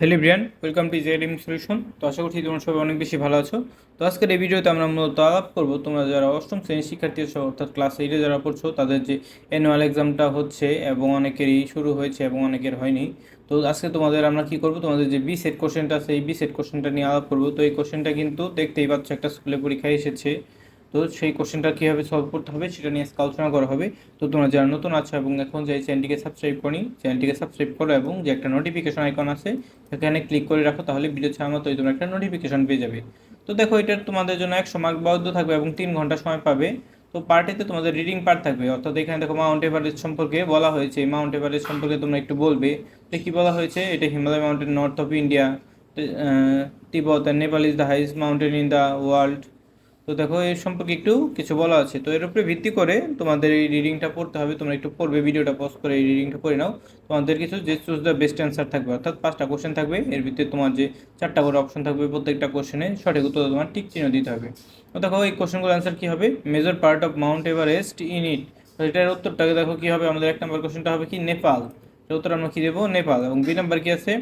Hello Brian welcome to জেডিম solution তো আশা করছি তোমরা সবাই অনেক বেশি ভালো আছো। তো আজকের এই ভিডিওতে আমরা মূলত আলাপ করব তোমরা যারা অষ্টম শ্রেণির শিক্ষার্থী আছো, অর্থাৎ ক্লাস এইটে যারা পড়ছো, তাদের যে অ্যানুয়াল এক্সামটা হচ্ছে এবং অনেকেরই শুরু হয়েছে এবং অনেকের হয়নি। তো আজকে তোমাদের আমরা কি করব, তোমাদের যে বি সেট কোশ্চেনটা আছে, এই বি সেট কোশ্চেনটা নিয়ে আলাপ করব। তো এই কোশ্চেনটা কিন্তু দেখতেই পাচ্ছ একটা স্কুলে পরীক্ষায় এসেছে। তো সেই কোশ্চেনটা কীভাবে সলভ করতে হবে সেটা নিয়ে আলোচনা করা হবে। তো তোমরা যারা নতুন আছো এবং এখন যে চ্যানেলটিকে সাবস্ক্রাইব করি চ্যানেলটিকে সাবস্ক্রাইব করো এবং যে একটা নোটিফিকেশন আইকন আছে, সেখানে ক্লিক করে রাখো তাহলে ভিডিও ছাড়া মতোই তোমরা একটা নোটিফিকেশন পেয়ে যাবে। তো দেখো, এটা তোমাদের জন্য একশো মার্ক বরাদ্দ থাকবে এবং তিন ঘণ্টা সময় পাবে। তো পার্টিতে তোমাদের রিডিং পার্ট থাকবে। অর্থাৎ এখানে দেখো মাউন্ট এভারেস্ট সম্পর্কে বলা হয়েছে। মাউন্ট এভারেস্ট সম্পর্কে তোমরা একটু বলবে তো কী বলা হয়েছে? এটা Himalaya mountain north of India Tibet Nepal is the highest mountain in the world তো দেখো এর সম্পর্কে একটু কিছু বলা আছে। তো এর উপরে ভিত্তি করে তোমাদের এই রিডিংটা পড়তে হবে। তোমরা একটু পড়বে, ভিডিওটা পজ করে এই রিডিংটা পড়ে নাও। তোমাদের কিছু যে চুজ দ্য বেস্ট অ্যান্সার থাকবে, অর্থাৎ পাঁচটা কোশ্চেন থাকবে। এর ভিত্তিতে তোমার যে চারটা করে অপশন থাকবে প্রত্যেকটা কোশ্চেনে সঠিক উত্তর তোমার টিক চিহ্ন দিতে হবে। তো দেখো, এই কোশ্চেনগুলো অ্যান্সার কী হবে? Major part of mount Everest in it এটার উত্তরটাকে দেখো কী হবে? আমাদের এক নম্বর কোশ্চেনটা হবে কি? নেপাল। উত্তর আমরা কী দেবো? নেপাল। এবং দুই নাম্বার কি আছে?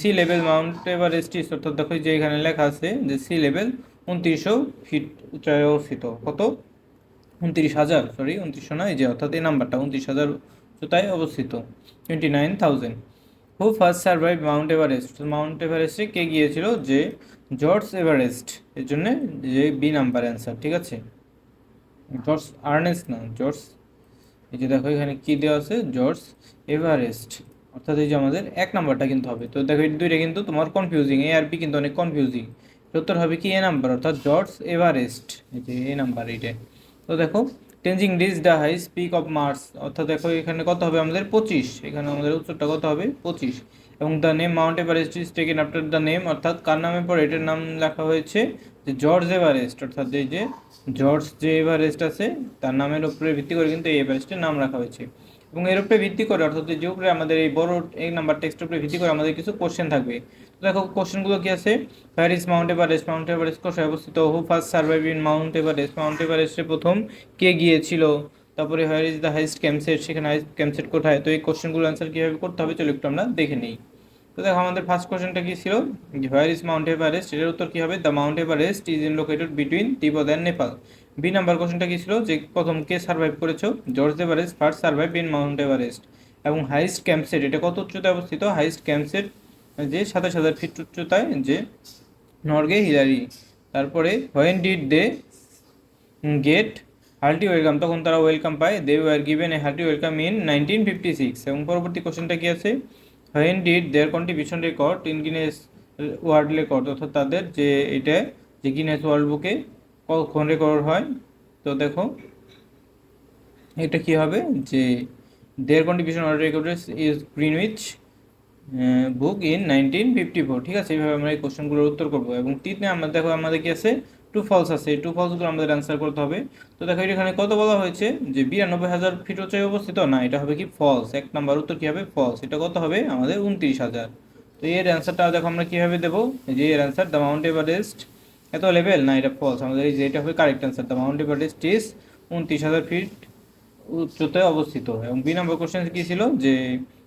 Sea level mount Everest is অর্থাৎ দেখো যে এখানে লেখা আছে যে সি লেভেল উনত্রিশশো ফিট উচ্চায় অবস্থিত কত? উনত্রিশ হাজার সরি উনত্রিশশো নয় যে অর্থাৎ এই নাম্বারটা, উনত্রিশ হাজার উচ্চতায় অবস্থিত। Twenty nine thousand who first survive mount Everest mount এভারেস্টে কে গিয়েছিল? যে জর্জ এভারেস্ট এর জন্য যে বি নাম্বার অ্যান্সার ঠিক আছে? জর্জ আর্নেস্ট না জর্জ এই যে দেখো, এখানে কী দেওয়া আছে? জর্জ এভারেস্ট অর্থাৎ এই যে আমাদের এক নাম্বারটা কিন্তু হবে। তো দেখো, এই দুইটা কিন্তু তোমার কনফিউজিং এ আর বি কিন্তু অনেক কনফিউজিং উত্তর হবে কি? এ নাম্বার অর্থাৎ জর্জ এভারেস্ট এই এ নাম্বার এইটা। তো দেখো Tenzing this the high peak of Mars অর্থাৎ দেখো এখানে কত হবে আমাদের? পঁচিশ। এখানে আমাদের উত্তরটা কত হবে? পঁচিশ। এবং the name mount Everest is taken after the name অর্থাৎ কার নামের পর এটার নাম লেখা হয়েছে যে জর্জ এভারেস্ট অর্থাৎ এই যে জর্জ যে এভারেস্ট আছে, তার নামের উপরে ভিত্তি করে কিন্তু এই এভারেস্টের নাম রাখা হয়েছে। এবং এর উপরে ভিত্তি করে, অর্থাৎ যে উপরে আমাদের এই বড় এই নাম্বার টেক্সটের উপরে ভিত্তি করে আমাদের কিছু কোশ্চেন থাকবে। দেখো কোশ্চেনগুলো কি আছে? Is mount Everest mount Everest কোথায় অবস্থিত? Who first survive in mount Everest mount এভারেস্টে প্রথম কে গিয়েছিল? তারপরে where is the highest campsite সেখানে হাইস্ট ক্যাম্পসেট কোথায়? তো এই কোশ্চেনগুলো অ্যান্সার কীভাবে করতে হবে চলো একটু আমরা দেখে নিই। তো দেখো, আমাদের ফার্স্ট কোশ্চেনটা কি ছিল? হোয়ার ইজ মাউন্ট এভারেস্ট এটার উত্তর কী হবে? The mount Everest is in located between Tibet and Nepal B number কোশ্চেনটা কি ছিল? যে প্রথম কে সার্ভাইভ করেছ? George Everest first survive in mount Everest এবং হাইস্ট ক্যাম্পসেট এটা কত উচ্চতায় অবস্থিত? হাইস্ট ক্যাম্পসেট যে সাতাশ হাজার ফিট উচ্চতায় যে নর্গে হিলারি। তারপরে when did they get hearty welcome তখন তারা ওয়েলকাম পায়। They were given a hearty welcome in nineteen fifty six এবং পরবর্তী কোশ্চেনটা কি আছে? When did their contribution record in Guinness world record অর্থাৎ তাদের যে এটা, যে গিনেস ওয়ার্ল্ড বুকে কখন রেকর্ড হয়? তো দেখো, এটা কি হবে? যে their contribution world record is Greenwich book in nineteen fifty four ঠিক আছে, এইভাবে আমরা এই কোশ্চেনগুলোর উত্তর করব। এবং তিনে আমরা, দেখো, আমাদের কি আছে? টু ফলস আছে। এই টু ফলসগুলো আমাদের অ্যান্সার করতে হবে। তো দেখো এখানে কত বলা হয়েছে? যে বিরানব্বই হাজার ফিট উচ্চায় অবস্থিত? না, এটা হবে কি? ফলস এক নাম্বার উত্তর কী হবে? ফলস এটা কত হবে? আমাদের উনত্রিশ হাজার। তো এর অ্যান্সারটা দেখো, আমরা কীভাবে দেবো? যে এর অ্যান্সার দ্য মাউন্ট এভারেস্ট এত লেভেল না, এটা ফলস আমাদের এই যে, এটা হবে correct answer the mount Everest is উনত্রিশ হাজার ফিট উচ্চতায় অবস্থিত। এবং বি নম্বর কোশ্চেন কী ছিল? যে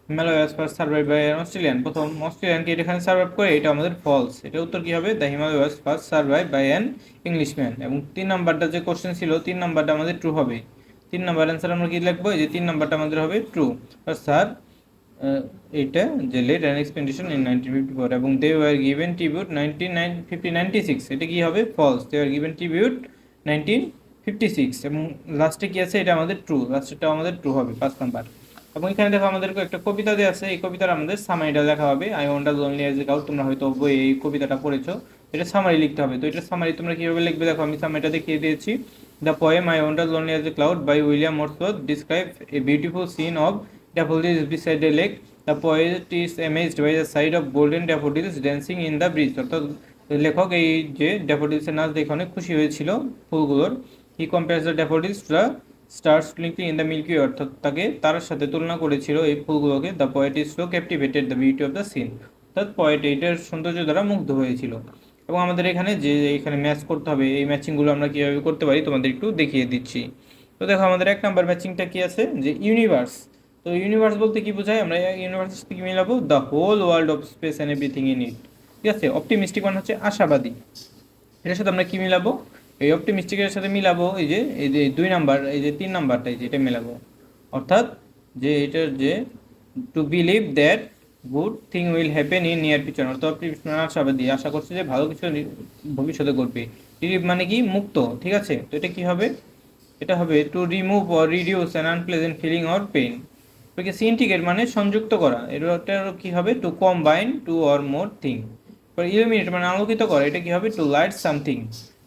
Himalayas first survive by Australian প্রথম অস্ট্রেলিয়ানকে এখানে সার্ভাইভ করে, এটা আমাদের ফলস এটা উত্তর কী হবে? The Himalayas first survive by an Englishman এবং তিন নাম্বারটা যে কোশ্চেন ছিল, তিন নাম্বারটা আমাদের ট্রু হবে। তিন নাম্বার অ্যান্সার আমরা কী লিখব? যে তিন নাম্বারটা আমাদের হবে ট্রু স্যার এটা যে let an expedition in nineteen fifty four এবং they were given tribute nineteen nine fifty ninety six এটা কী হবে? False they were given tribute nineteen fifty six এবং লাস্টে কী আছে? এটা আমাদের ট্রু লাস্টেরটা আমাদের ট্রু হবে, পাঁচ নাম্বার। এবং এখানে দেখো আমাদের একটা কবিতা দেওয়া আছে। এই কবিতার আমাদের সামারিটা দেখা হবে I wander lonely as a cloud তোমরা হয়তো বই এই কবিতাটা পড়েছো। এটা সামারি লিখতে হবে। তো এটা সামারি তোমরা কীভাবে লিখবে? দেখো, আমি সামারিটা দেখিয়ে দিয়েছি। The poem I wander lonely as a cloud by William Wordsworth describe a beautiful scene of daffodils beside a lake the poet is amazed by the sight of golden daffodils dancing in the breeze অর্থাৎ লেখক এই যে ড্যাফোডিলসের নাচ দেখে অনেক খুশি হয়েছিল ফুলগুলোর। He compares the daffodils to the stars twinkling in the milky অর্থাৎ তাকে তার সাথে তুলনা করেছিল এই ফুলগুলোকে। The poet is so captivated the beauty of the scene অর্থাৎ পয়েট এইটার সৌন্দর্য দ্বারা মুগ্ধ হয়েছিল। এবং আমাদের এখানে যে এখানে ম্যাচ করতে হবে, এই ম্যাচিংগুলো আমরা কীভাবে করতে পারি তোমাদের একটু দেখিয়ে দিচ্ছি। তো দেখো আমাদের এক নাম্বার ম্যাচিংটা কী আছে? যে ইউনিভার্স তো ইউনিভার্স বলতে কি বোঝায়? আমরা ইউনিভার্সের সাথে কি মিলাবো? The whole world of space and everything in it ঠিক আছে? অপটিমিস্টিক মানে হচ্ছে আশাবাদী। এটার সাথে আমরা কী মিলাবো? এই অপটিমিস্টিকের সাথে মিলাবো, এই যে এই যে দুই নাম্বার এই যে তিন নাম্বারটা এই যে এটা মিলাবো। অর্থাৎ যে এটার যে to believe that good thing will happen in near future অর্থাৎ আশাবাদী আশা করছে যে ভালো কিছু ভবিষ্যতে ঘটবে। রিলিভ মানে কি? মুক্ত, ঠিক আছে? তো এটা কি হবে? এটা হবে to remove or reduce an unpleasant feeling or pain okay syndicate মানে সংযুক্ত করা। এটার কি হবে? To combine two or more thing illuminate মানে আলোকিত করা। এটা কি হবে? To light something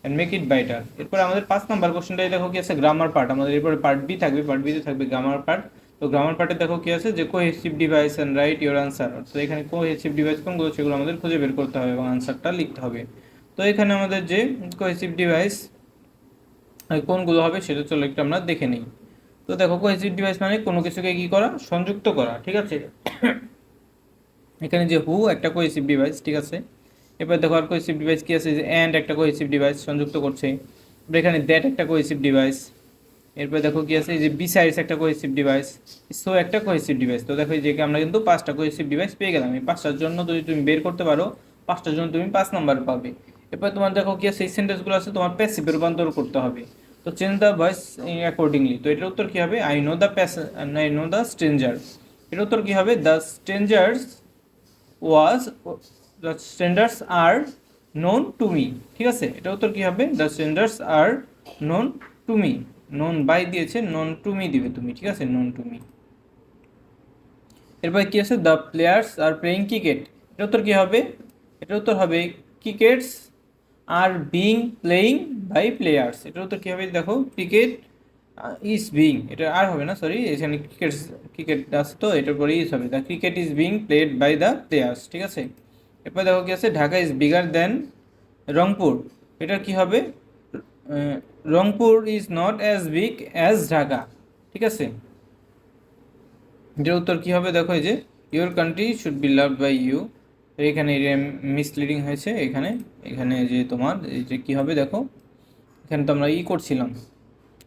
and make it brighter এরপর আমাদের পাঁচ নাম্বার কোশ্চেনটাই দেখো কি আছে? গ্রামার পার্ট আমাদের এরপরে পার্ট বি থাকবে। পার্ট বিতে থাকবে গ্রামার পার্ট তো গ্রামার পার্টে দেখো কি আছে? যে cohesive device and write your answer তো এখানে কোহেসিভ ডিভাইস কোনগুলো সেগুলো আমাদের খুঁজে বের করতে হবে এবং আনসারটা লিখতে হবে। তো এখানে আমাদের যে কোহেসিভ ডিভাইস কোনগুলো হবে সেটা চলো একটু আমরা দেখে নিই। তো দেখো কোহেসিভ ডিভাইস মানে কোনো কিছুকে কি করা? সংযুক্ত করা। ঠিক আছে? এখানে যে হু একটা কোহেসিভ ডিভাইস ঠিক আছে? এবার দেখো আর কোহেসিভ ডিভাইস কি আছে? যে অ্যান্ড একটা কোহেসিভ ডিভাইস সংযুক্ত করছে। এখানে দ্যাট একটা কোহেসিভ ডিভাইস এরপর দেখো কি আছে? যে বিসাইডস একটা কোহেসিভ ডিভাইস সো একটা কোহেসিভ ডিভাইস তো দেখো যে আমরা কিন্তু পাঁচটা কোহেসিভ ডিভাইস পেয়ে গেলাম। এই পাঁচটার জন্য যদি তুমি বের করতে পারো, পাঁচটার জন্য তুমি পাঁচ নাম্বার পাবে। এরপর তোমার দেখো কি আছে? এই সেন্টেন্সগুলো আছে, তোমার প্যাসিভে রূপান্তর করতে হবে। তো চেঞ্জ দ্য ভয়েস অ্যাকর্ডিংলি তো এটার উত্তর কি হবে? I know the pass I know the stranger এটার উত্তর কি হবে? The strangers was the standards are known to me ঠিক আছে? এটা উত্তর কি হবে? The standards are known to me known by দিয়েছে নন টু মি দিবে তুমি, ঠিক আছে? নন টু মি এরপর কি আছে? The players are playing cricket এটা উত্তর কি হবে? এটা উত্তর হবে crickets are being playing by players এটার উত্তর কি হবে? দেখো ক্রিকেট ইজ বিং এটা আর হবে না সরি এখানে ক্রিকেট ক্রিকেট আছে তো, এটার পরে ইজ হবে। The cricket is being played by the players ঠিক আছে? এরপর দেখো কি আছে, Dhaka is bigger than Rangpur. এটা কি হবে? Rangpur is not as big as Dhaka. ঠিক আছে? এটার উত্তর কি হবে? দেখো এই যে your country should be love by you এখানে মিসলিডিং হয়েছে, এখানে এখানে যে তোমার, এই যে কী হবে? দেখো, এখানে তো আমরা ই করছিলাম।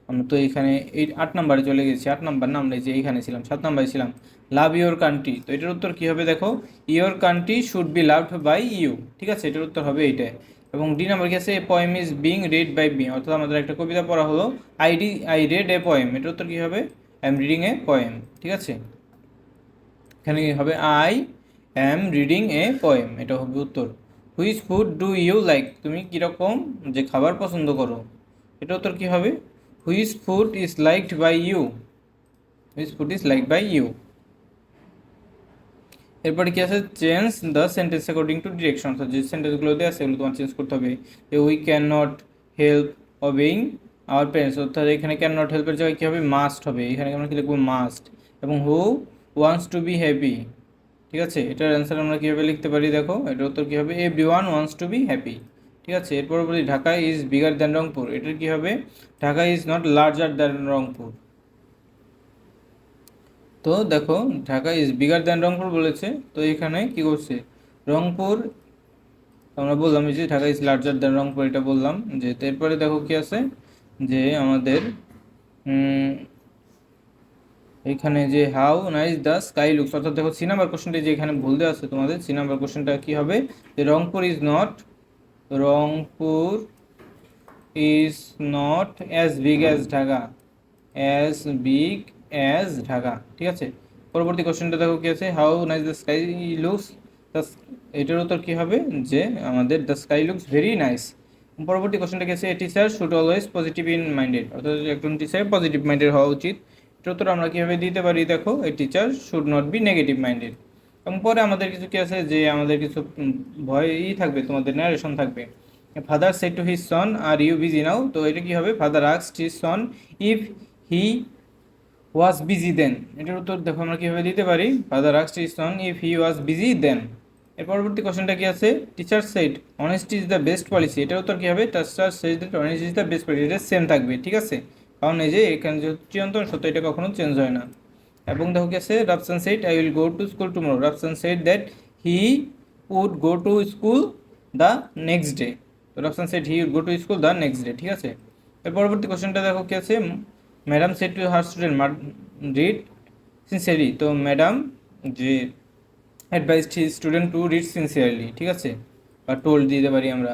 আমরা তো এখানে এই আট নাম্বারে চলে গেছি, আট নাম্বার না আমরা এই যে এইখানে ছিলাম, সাত নাম্বারে ছিলাম। লাভ ইউর কান্ট্রি তো এটার উত্তর কি হবে দেখো? Your country should be loved by you ঠিক আছে? এটার উত্তর হবে এইটাই। এবং ডি নাম্বার কি আছে? A poem is being read by me অর্থাৎ আমাদের একটা কবিতা পড়া হলো I D I read a poem এটার উত্তর কি হবে? এম রিডিং এ পয়েম ঠিক আছে? এখানে কি হবে? I am reading a poem এটা হবে উত্তর। Which food do you like তুমি কীরকম যে খাবার পছন্দ করো। এটা উত্তর কী হবে? Which food is liked by you which food is like by you এরপরে কি আছে? Change the sentence according to direction যে সেন্টেন্সগুলো দেওয়া সেগুলো তোমার চেঞ্জ করতে হবে। যে we can not help obeying our parents অর্থাৎ এখানে ক্যান নট হেল্পের জায়গায় কী হবে? মাস্ট হবে। এখানে আমরা কি লিখব? মাস্ট এবং who wants to be happy ঠিক আছে? এটার অ্যান্সার আমরা কীভাবে লিখতে পারি? দেখো, এটার উত্তর কী হবে? Everyone wants to be happy ঠিক আছে, এরপর বলি Dhaka is bigger than Rangpur. এটার কী হবে? Dhaka is not larger than Rangpur. তো দেখো, Dhaka is bigger than Rangpur বলেছে, তো এখানে কি করছে? রংপুর, আমরা বললাম যে Dhaka is larger than Rangpur, এটা বললাম। যে এরপরে দেখো কি আছে? যে আমাদের এখানে যে how nice the sky looks অর্থাৎ দেখো সি নাম্বার কোশ্চেনটা যে এখানে ভুল দেওয়া আছে তোমাদের সি নাম্বার কোশ্চেনটা কি হবে? যে Rangpur is not Rangpur is not as big as Dhaka as big as Dhaka, ঠিক আছে? পরবর্তী কোশ্চেনটা দেখো কি আছে? How nice the sky looks এটার উত্তর কী হবে? যে আমাদের the sky looks very nice পরবর্তী কোশ্চেনটা কি আছে? A teacher should always positive in minded অর্থাৎ একজন টিচার পজিটিভ মাইন্ডেড হওয়া উচিত, এটার উত্তর আমরা কীভাবে দিতে পারি? দেখো a teacher should not be negative minded এবং পরে আমাদের কিছু কি আছে যে আমাদের কিছু ভয়ই থাকবে, তোমাদের ন্যারেশন থাকবে। Father said to his son are you busy now তো এটা কি হবে? Father আক্সড his son if he was busy then এটার উত্তর দেখো আমরা কীভাবে দিতে পারি? Father আক্সড his son if he was busy then এর পরবর্তী কোশ্চেনটা কি আছে? Teacher said honesty is the best policy এটার উত্তর কী হবে? Teacher said that honesty is the best policy এটা সেম থাকবে, ঠিক আছে? কারণ এই যে এখানে যে চিরন্তন সত্য, এটা কখনো চেঞ্জ হয় না। এবং দেখো কি আছে? Rafsan said I will go to school tomorrow Rafsan said that he would go to school the next day তো Rafsan said he would go to school the next day ঠিক আছে? এর পরবর্তী কোশ্চেনটা দেখো কি আছে? Madam said to her student read sincerely তো ম্যাডাম যে advise student to read sincerely ঠিক আছে? বা টোল দিতে পারি আমরা।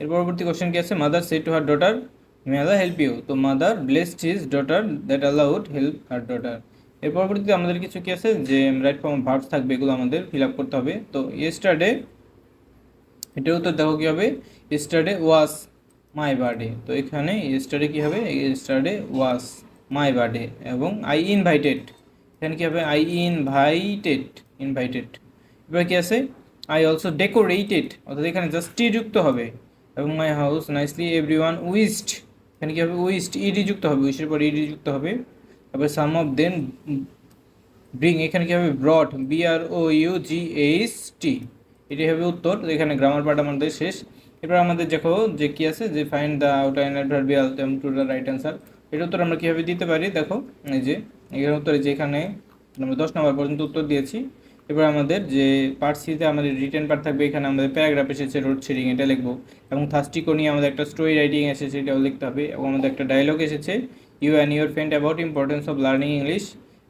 এর পরবর্তী কোশ্চেন কি আছে? Mother said to her daughter may mother help you তো mother blessed his daughter that allowed help her daughter এর পরবর্তীতে আমাদের কিছু কি আছে যে রাইট ফর্ম ভার্বস থাকবে, এগুলো আমাদের ফিল আপ করতে হবে। তো ইয়েস্টারডে এটার উত্তর দেখো কী হবে? ইয়েস্টারডে ওয়াস মাই বার্থডে তো এখানে ইয়েস্টারডে কী হবে? ইয়েস্টারডে ওয়াস মাই বার্থডে এবং আই ইনভাইটেড এখানে কী হবে? আই ইনভাইটেড ইনভাইটেড এবার কি আছে? আই অলসো ডেকোরেটেড অর্থাৎ এখানে জাস্ট টি যুক্ত হবে এবং my house nicely everyone wished এখানে কী হবে? উইস্ট ইডি যুক্ত হবে উইস্টের পর ইডি যুক্ত হবে। তারপরে সাম অফ দেন ব্রিং এখানে কী হবে? Brought B R O U G H T এটি হবে উত্তর, এখানে গ্রামার পার্ট আমাদের শেষ। এবার আমাদের দেখো যে কি আছে, যে find the outline adverbial to the right answer এটা উত্তর আমরা কীভাবে দিতে পারি? দেখো, এই যে, এখানে উত্তরে যেখানে আমরা দশ নম্বর পর্যন্ত উত্তর দিয়েছি। এবার আমাদের যে পার্ট সিতে আমাদের রিটার্ন পার্ট থাকবে, এখানে আমাদের প্যারাগ্রাফ এসেছে রোড শেডিং এটা লিখব। এবং থার্স্টিকো নিয়ে আমাদের একটা স্টোরি রাইটিং এসেছে, এটাও লিখতে হবে। এবং আমাদের একটা ডায়লগ এসেছে। You and your friend about importance of learning English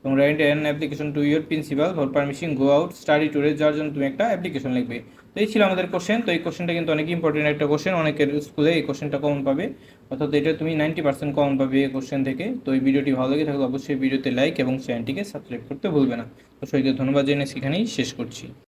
এবং write an application to your principal for permission go out study ট্যুরে যাওয়ার জন্য তুমি একটা অ্যাপ্লিকেশন লিখবে। তো এই ছিল আমাদের কোশ্চেন তো এই কোশ্চেনটা কিন্তু অনেক ইম্পর্টেন্ট একটা কোশ্চেন অনেকের স্কুলে এই কোশ্চেনটা কমন পাবে। অর্থাৎ এটা তুমি নাইনটি পার্সেন্ট কমন পাবে এই কোশ্চেন থেকে। তো এই ভিডিওটি ভালো লেগে থাকলে অবশ্যই ভিডিওতে লাইক এবং চ্যানেলটিকে সাবস্ক্রাইব করতে ভুলবে না। তো সবাইকে ধন্যবাদ জেনে সেখানেই শেষ করছি।